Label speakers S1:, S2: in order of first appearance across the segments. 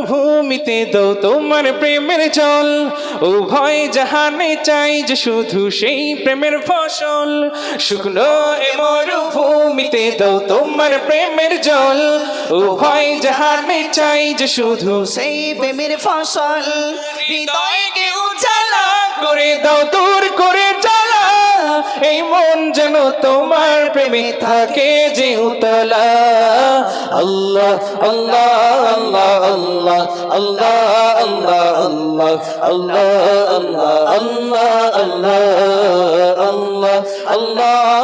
S1: মরুভূমিতে দো তোমার প্রেমের জল। উভয় জাহানে চাই যে শুধু সেই প্রেমের ফসল। শুকনো এ মরুভূমিতে দো তোমার প্রেমের জল। উভয় জাহানে চাই যে শুধু
S2: সেই প্রেমের ফসল। হৃদয়কে উজালা
S1: করে দাও, দূর করে জ্বালা। এই মন যেন তোমার প্রেমে থাকে যে উতলা আল্লাহ আল্লাহ আল্লাহ আল্লাহ আল্লাহ আল্লাহ আল্লাহ আল্লাহ আল্লাহ আল্লাহ আল্লাহ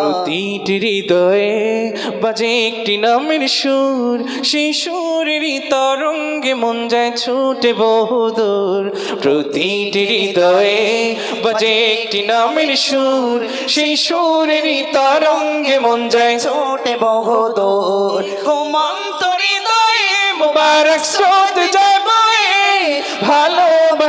S1: প্রতিটি হৃদয়ে বাজে একটি নামের সুর শিশুরের তরঙ্গে মন যায় ছুটে বহুদূর। প্রতিটি হৃদয়ে বাজে একটি নামের সুর, সেই তরঙ্গে মন যায়
S2: ছুটে বহুদূর। হোমান্তরি দয়ে
S1: মুবারক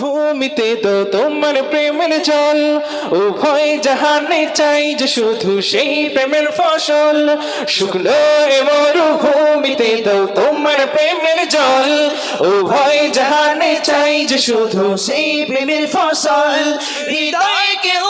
S1: এ মরুভূমিতে তো তোমার প্রেমের জল। উভয় জাহানে চাই যে শুধু সেই প্রেমের ফসল। শুক্ল এ মরুভূমিতে তো তোমার প্রেমের জল। উভয় জাহানে চাই যে শুধু
S2: সেই প্রেমের ফসল। হৃদয়কে উজালা